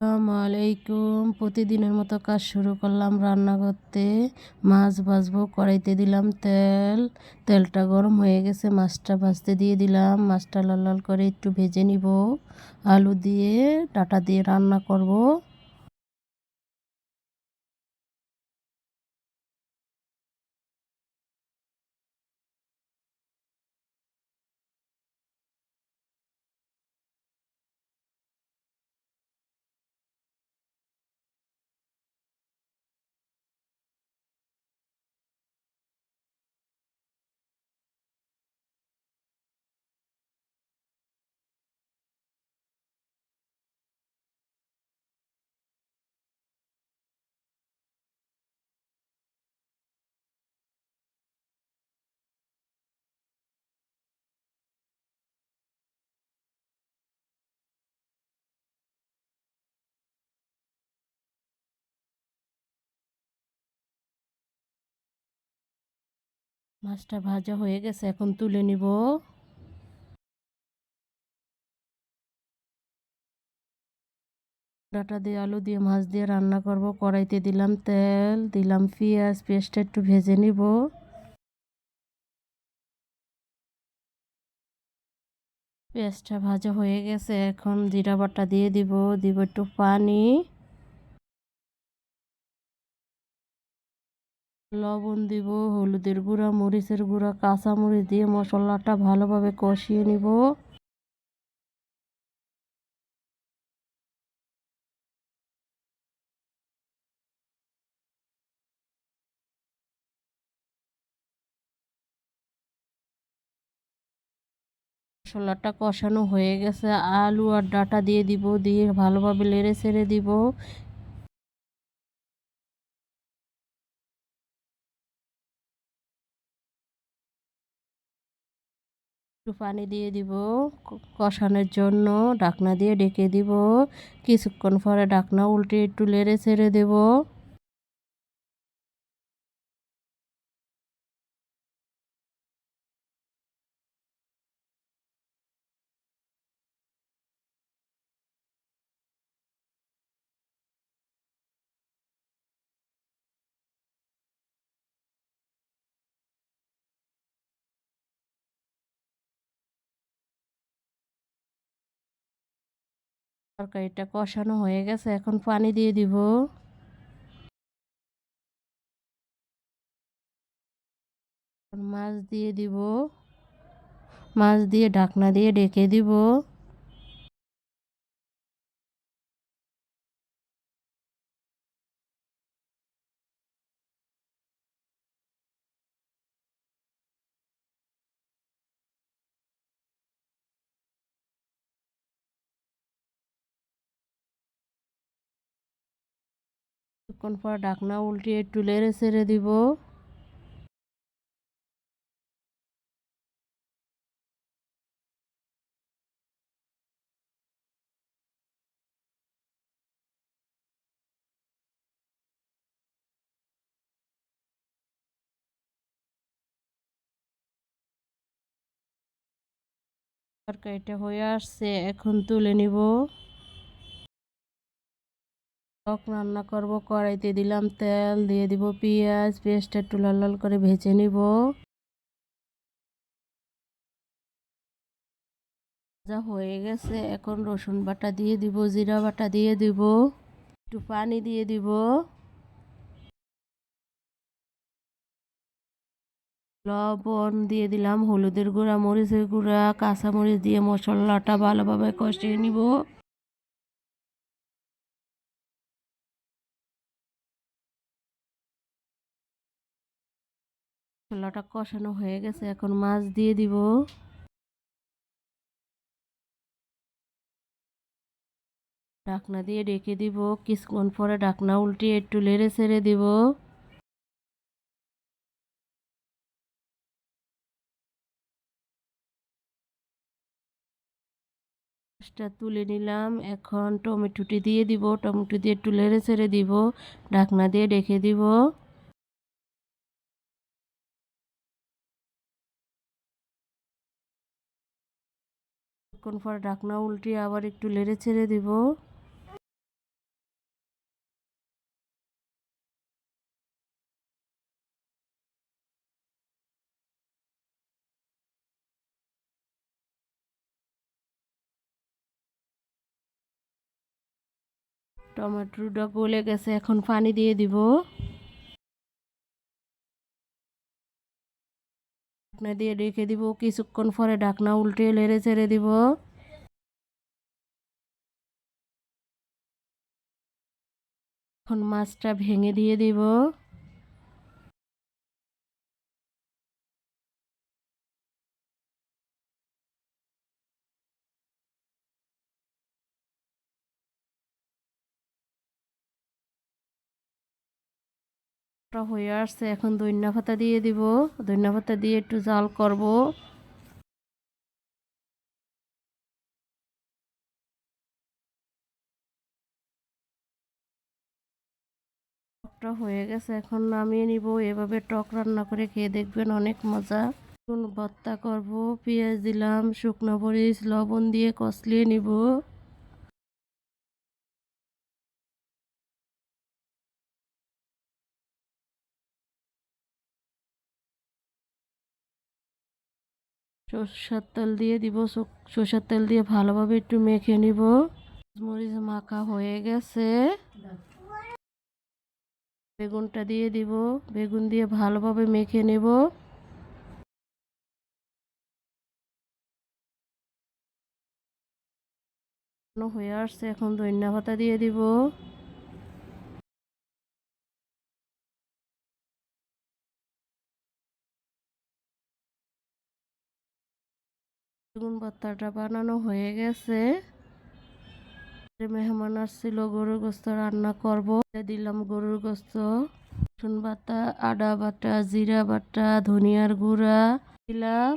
আলাইকুম। প্রতিদিনের মতো কাজ শুরু করলাম রান্না করতে মাছ ভাজবো, কড়াইতে দিলাম তেল। তেলটা গরম হয়ে গেছে, মাছটা ভাজতে দিয়ে দিলাম। মাছটা লাল লাল করে একটু ভেজে নিব। আলু দিয়ে, ডাটা দিয়ে রান্না করব। মাছটা ভাজা হয়ে গেছে, এখন তুলে নিব। ডাটা দিয়ে আলু দিয়ে মাছ দিয়ে রান্না করব। কড়াইতে দিলাম তেল, দিলাম পেঁয়াজ পেঁয়াজটা একটু ভেজে নিব। পেঁয়াজটা ভাজা হয়ে গেছে, এখন জিরা বাটা দিয়ে দিব দিব একটু পানি। লবণ দিব, হলুদের গুঁড়া, মরিচের গুঁড়া, কাঁচামরিচ দিয়ে মশলাটা ভালোভাবে কষিয়ে নিব। মশলাটা কষানো হয়ে গেছে, আলু আর ডাটা দিয়ে দিব, দিয়ে ভালোভাবে লেড়ে ছেড়ে দিব। একটু পানি দিয়ে দিব কষানোর জন্য ঢাকনা দিয়ে ডেকে দিব। কিছুক্ষণ পরে ঢাকনা উল্টে একটু লেড়ে ছেড়ে দেব। তরকারিটা কষানো হয়ে গেছে, এখন পানি দিয়ে দিব। মাছ দিয়ে দিব। মাছ দিয়ে ঢাকনা দিয়ে ডেকে দিব। কিছুক্ষণ পর ঢাকনা উল্টিয়ে একটু লেড়ে ছেড়ে দিব। তরকারিটা হয়ে আসছে এখন তুলে নিব। টক রান্না করব, কড়াইতে দিলাম তেল, দিয়ে দিব পেঁয়াজ পেঁয়াজটা একটু লাল লাল করে ভেজে নিব। ভাজা হয়ে গেছে, এখন রসুন বাটা দিয়ে দিব, জিরা বাটা দিয়ে দিব, একটু পানি দিয়ে দিব। লবণ দিয়ে দিলাম, হলুদের গুঁড়া, মরিচের গুঁড়া, কাঁচামরিচ দিয়ে মশলাটা ভালোভাবে কষিয়ে নিব। মশলাটা কষানো হয়ে গেছে, এখন মাছ দিয়ে দিব। ঢাকনা দিয়ে ডেকে দিব, কিছুক্ষণ পরে ঢাকনা উল্টিয়ে একটু লেড়ে ছেড়ে দিব। তুলে নিলাম, এখন টমেটোটি দিয়ে দিব, টমেটো দিয়ে একটু লেড়ে ছেড়ে দিব, ঢাকনা দিয়ে ডেকে দিব। কিছুক্ষণ পর ঢাকনা উল্টিয়ে আবার একটু লেড়ে ছেড়ে দিব। টমেটোটা গলে গেছে, এখন পানি দিয়ে দিব। ঢাকনা দিয়ে রেখে দিব, কিছুক্ষণ পরে ঢাকনা উল্টে লেড়ে ছেড়ে দিব। এখন মাছটা ভেঙে দিয়ে দিব। হয়ে আসছে, এখন ধনিয়া পাতা দিয়ে দিব। ধনিয়া পাতা দিয়ে একটু জাল করব। টকটা হয়ে গেছে, এখন নামিয়ে নিব। এভাবে টক রান্না করে খেয়ে দেখবেন অনেক মজা। ভর্তা করব, পেঁয়াজ দিলাম, শুকনো মরিচ, লবণ দিয়ে কষলিয়ে নিব। সরষের তেল দিয়ে দিব। সরষের তেল দিয়ে ভালোভাবে একটু মেখে নিব। মরিচ মাখা হয়ে গেছে। বেগুনটা দিয়ে দিব। বেগুন দিয়ে ভালোভাবে মেখে নেব। হয়ে আসছে। এখন ধনিয়া পাতা দিয়ে দিব। বেগুন ভর্তাটা বানানো হয়ে গেছে। মেহমান আসছিল, গরুর গোস্ত রান্না করব। দিলাম গরুর গোস্ত। রসুন বাটা, আদা বাটা, জিরা বাটা, ধনিয়ার গুঁড়া। দিলাম।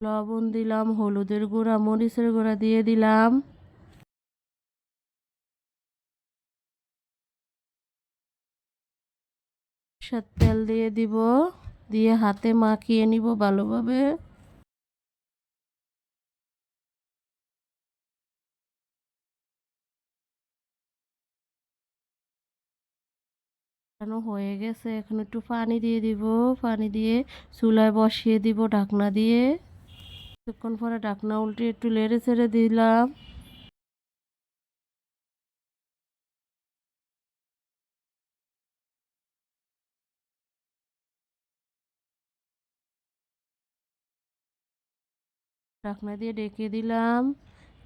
লবণ দিলাম, হলুদের গুঁড়া, মরিচের গুঁড়া দিয়ে দিলাম। তেল দিয়ে দিব, দিয়ে হাতে মাখিয়ে নিব ভালোভাবে। হয়ে গেছে, এখন একটু পানি দিয়ে দিব। পানি দিয়ে চুলায় বসিয়ে দিব ঢাকনা দিয়ে। কিছুক্ষণ পরে ঢাকনা উল্টে একটু লেড়ে ছেড়ে দিলাম। ঢাকনা দিয়ে ডেকে দিলাম।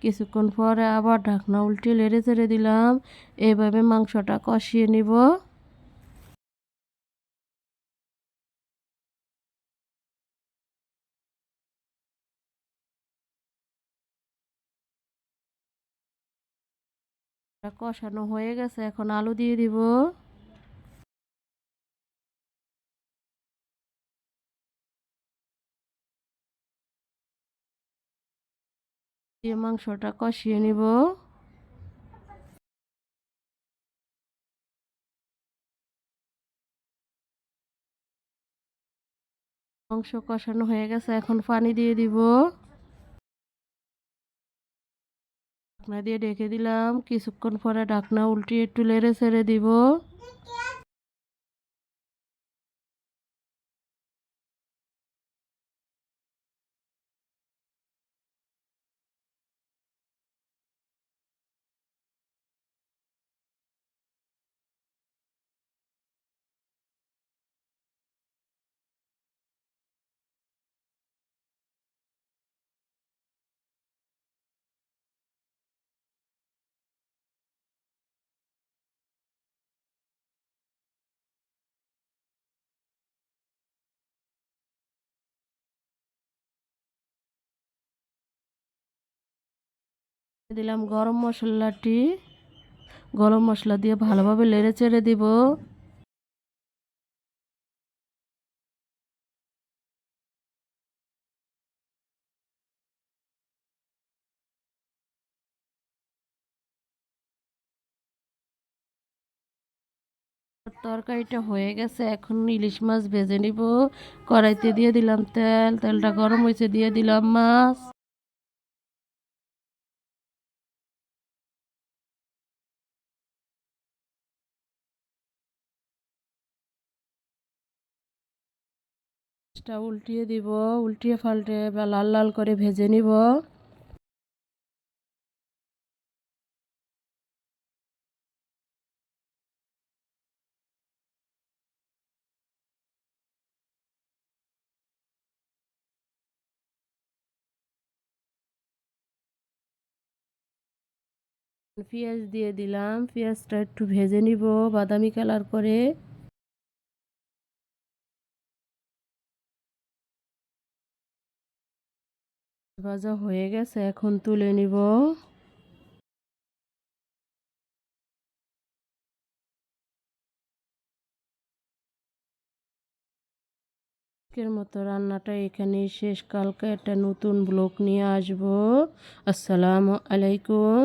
কিছুক্ষণ পরে আবার ঢাকনা উল্টে লেড়ে ছেড়ে দিলাম। এভাবে মাংসটা কষিয়ে নিব। কষানো হয়ে গেছে, এখন আলু দিয়ে দিব। দিয়ে মাংসটা কষিয়ে নিব। মাংস কষানো হয়ে গেছে, এখন পানি দিয়ে দিব। ঢাকনা দিয়ে ঢেকে দিলাম। কিছুক্ষণ পরে ঢাকনা উল্টিয়ে একটু লেড়ে ছেড়ে দিব। দিলাম গরম মশলাটি গরম মশলা দিয়ে ভালোভাবে লেড়ে চেড়ে দিব। তরকারিটা হয়ে গেছে, এখন ইলিশ মাছ ভেজে নিব। কড়াইতে দিয়ে দিলাম তেল, তেলটা গরম হয়েছে, দিয়ে দিলাম মাছ। মাছটা উল্টিয়ে দিব, উল্টিয়ে ফাল্টে বা লাল লাল করে ভেজে নিব। পেঁয়াজ দিয়ে দিলাম, পেঁয়াজটা একটু ভেজে নিব, বাদামি কালার করে। ভাজা হয়ে গেছে, এখন তুলে নিব। আজকের মতো রান্নাটা এখানে শেষ। কালকে একটা নতুন ব্লগ নিয়ে আসব। আসসালামু আলাইকুম।